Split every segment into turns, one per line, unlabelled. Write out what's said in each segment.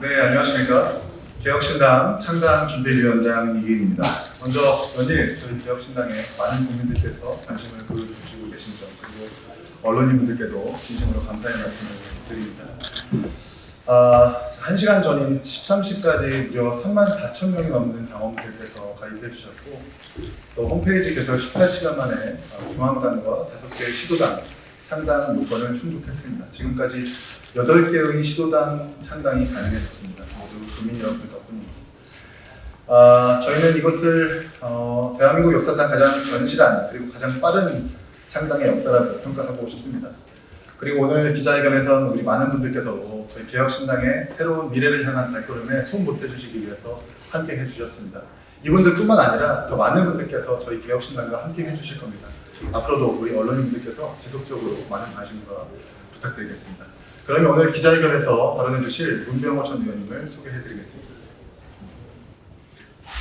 네, 안녕하십니까. 개혁신당 창당 준비위원장 이기입니다. 먼저 연일 저희 개혁신당에 많은 국민들께서 관심을 보여주시고 계신 점 그리고 언론인분들께도 진심으로 감사의 말씀을 드립니다. 아, 1시간 전인 13시까지 무려 3만 4천 명이 넘는 당원분들께서 가입해 주셨고 또 홈페이지 개설 18시간 만에 아, 중앙당과 5개의 시도당 창당 요건을 충족했습니다. 지금까지 8개의 시도당 창당이 가능해졌습니다. 모두 국민 여러분 덕분입니다. 아, 저희는 이것을 어, 대한민국 역사상 가장 견실한 그리고 가장 빠른 창당의 역사라고 평가하고 싶습니다. 그리고 오늘 기자회견에선 우리 많은 분들께서 저희 개혁신당의 새로운 미래를 향한 발걸음에 손 보태주시기 위해서 함께 해주셨습니다. 이분들뿐만 아니라 더 많은 분들께서 저희 개혁신당과 함께 해주실 겁니다. 앞으로도 우리 언론인분들께서 지속적으로 많은 관심과 부탁드리겠습니다. 그러면 오늘 기자회견에서 발언해 주실 문병호 전 의원님을 소개해 드리겠습니다.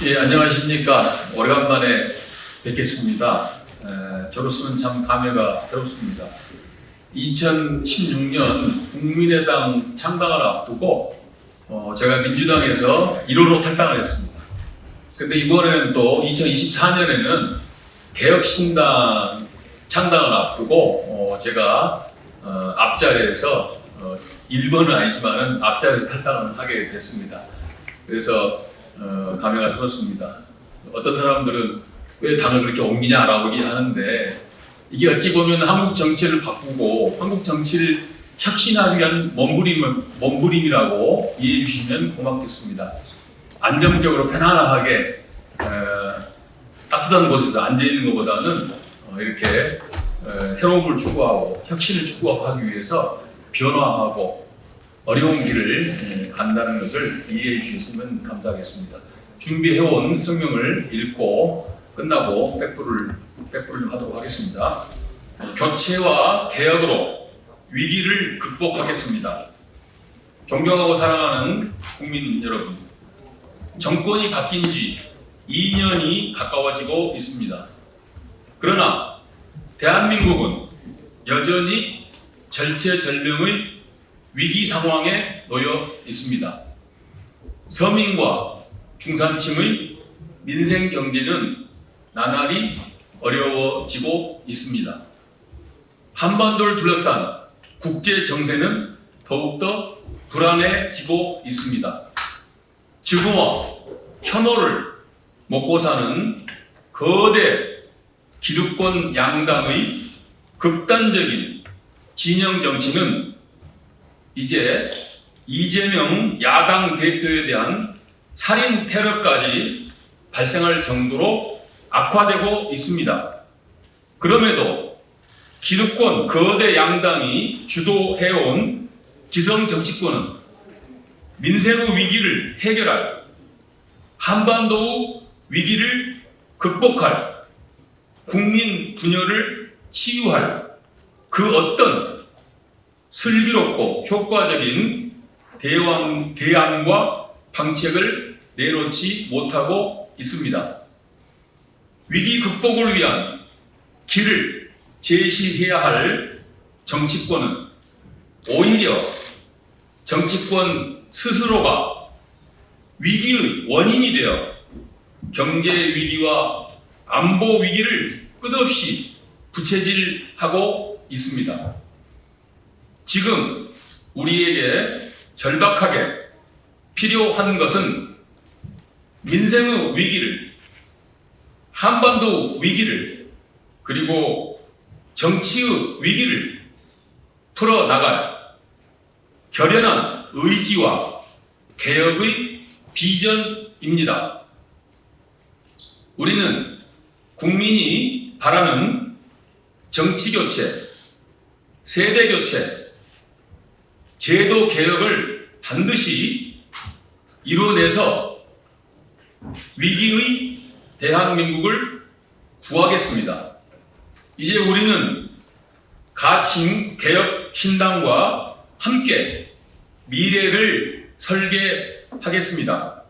예, 안녕하십니까. 오래간만에 뵙겠습니다. 에, 저로서는 참 감회가 새롭습니다. 2016년 국민의당 창당을 앞두고 어, 제가 민주당에서 1호로 탈당을 했습니다. 근데 이번에는 또 2024년에는 개혁신당 창당을 앞두고 어, 제가 어, 앞자리에서 어, 1번은 아니지만은 앞자리에서 탈당을 하게 됐습니다. 그래서 어, 감회가 새롭습니다. 어떤 사람들은 왜 당을 그렇게 옮기냐라고 얘기하는데 이게 어찌 보면 한국 정치를 바꾸고 한국 정치를 혁신하기 위한 몸부림, 몸부림이라고 이해해 주시면 고맙겠습니다. 안정적으로 편안하게 어, 따뜻한 곳에서 앉아 있는 것보다는 어, 이렇게 어, 새로움을 추구하고 혁신을 추구하기 위해서 변화하고 어려운 길을 예, 간다는 것을 이해해 주셨으면 감사하겠습니다. 준비해온 성명을 읽고 끝나고 백부를 백부를 하도록 하겠습니다. 어, 교체와 개혁으로 위기를 극복하겠습니다. 존경하고 사랑하는 국민 여러분, 정권이 바뀐 지 2년이 가까워지고 있습니다. 그러나 대한민국은 여전히 절체절명의 위기 상황에 놓여 있습니다. 서민과 중산층의 민생 경제는 나날이 어려워지고 있습니다. 한반도를 둘러싼 국제 정세는 더욱더 불안해지고 있습니다. 지구와 혐오를 먹고 사는 거대 기득권 양당의 극단적인 진영 정치는 이제 이재명 야당 대표에 대한 살인 테러까지 발생할 정도로 악화되고 있습니다. 그럼에도 기득권 거대 양당이 주도해온 기성 정치권은 민생의 위기를 해결할 한반도의 위기를 극복할 국민 분열을 치유할 그 어떤 슬기롭고 효과적인 대왕, 대안과 방책을 내놓지 못하고 있습니다. 위기 극복을 위한 길을 제시해야 할 정치권은 오히려 정치권 스스로가 위기의 원인이 되어 경제 위기와 안보 위기를 끝없이 부채질하고 있습니다. 지금 우리에게 절박하게 필요한 것은 민생의 위기를, 한반도 위기를, 그리고 정치의 위기를 풀어나갈 결연한 의지와 개혁의 비전입니다. 우리는 국민이 바라는 정치 교체, 세대 교체, 제도 개혁을 반드시 이뤄내서 위기의 대한민국을 구하겠습니다. 이제 우리는 가칭 개혁 신당과 함께 미래를 설계하겠습니다.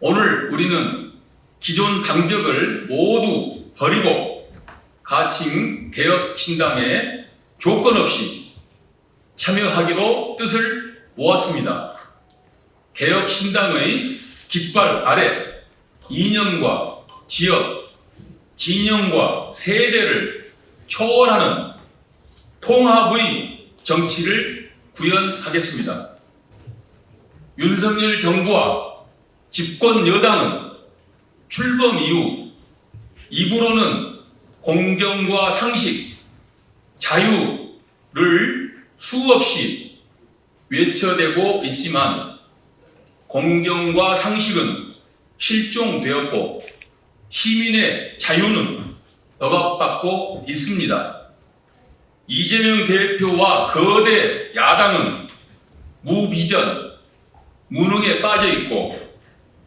오늘 우리는 기존 당적을 모두 버리고 가칭 개혁 신당에 조건 없이 참여하기로 뜻을 모았습니다. 개혁신당의 깃발 아래 이념과 지역, 진영과 세대를 초월하는 통합의 정치를 구현하겠습니다. 윤석열 정부와 집권 여당은 출범 이후 입으로는 공정과 상식, 자유를 수없이 외쳐대고 있지만 공정과 상식은 실종되었고 시민의 자유는 억압받고 있습니다. 이재명 대표와 거대 야당은 무비전, 무능에 빠져 있고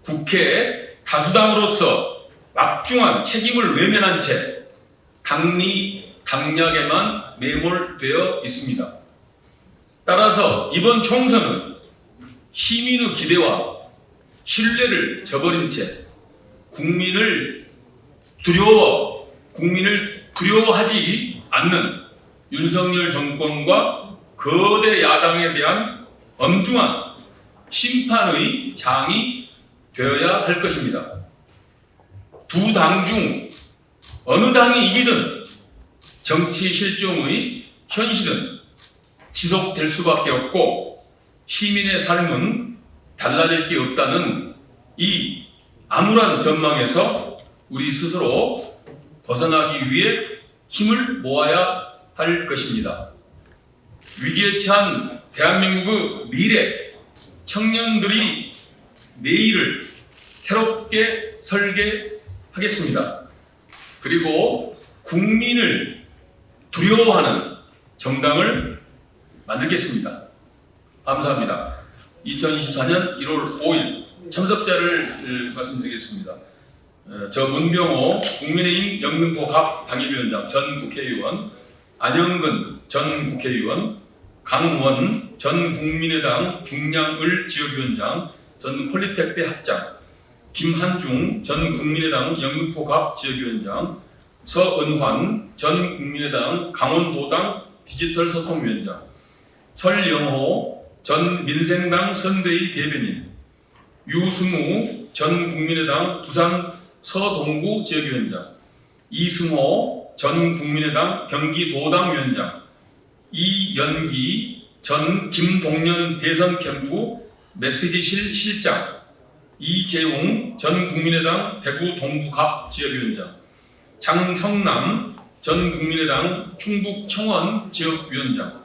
국회 다수당으로서 막중한 책임을 외면한 채 당리 당략에만 매몰되어 있습니다. 따라서 이번 총선은 시민의 기대와 신뢰를 저버린 채 국민을 두려워 국민을 두려워하지 않는 윤석열 정권과 거대 야당에 대한 엄중한 심판의 장이 되어야 할 것입니다. 두 당 중 어느 당이 이기든 정치 실종의 현실은 지속될 수밖에 없고 시민의 삶은 달라질 게 없다는 이 암울한 전망에서 우리 스스로 벗어나기 위해 힘을 모아야 할 것입니다. 위기에 처한 대한민국의 미래, 청년들이 내일을 새롭게 설계하겠습니다. 그리고 국민을 두려워하는 정당을 만들겠습니다. 감사합니다. 2024년 1월 5일 참석자를 말씀드리겠습니다. 어, 저 문병호 국민의힘 영등포 갑 당협위원장 전 국회의원, 안영근 전 국회의원, 강원 전 국민의당 중량을 지역위원장, 전 폴리텍대 학장, 김한중 전 국민의당 영등포 갑 지역위원장, 서은환 전 국민의당 강원도당 디지털 소통위원장, 설영호 전 민생당 선대위 대변인, 유승우 전 국민의당 부산 서동구 지역위원장, 이승호 전 국민의당 경기도당 위원장, 이연기 전 김동연 대선 캠프 메시지실 실장, 이재웅 전 국민의당 대구 동구갑 지역위원장, 장성남 전 국민의당 충북 청원 지역위원장,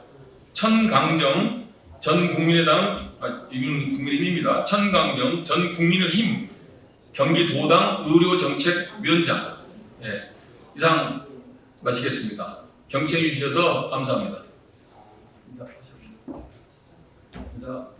천강정 전 국민의당 아 이분 국민의힘입니다. 천강정 전 국민의힘 경기도당 의료정책위원장. 예, 이상 마치겠습니다. 경청해 주셔서 감사합니다.
인사.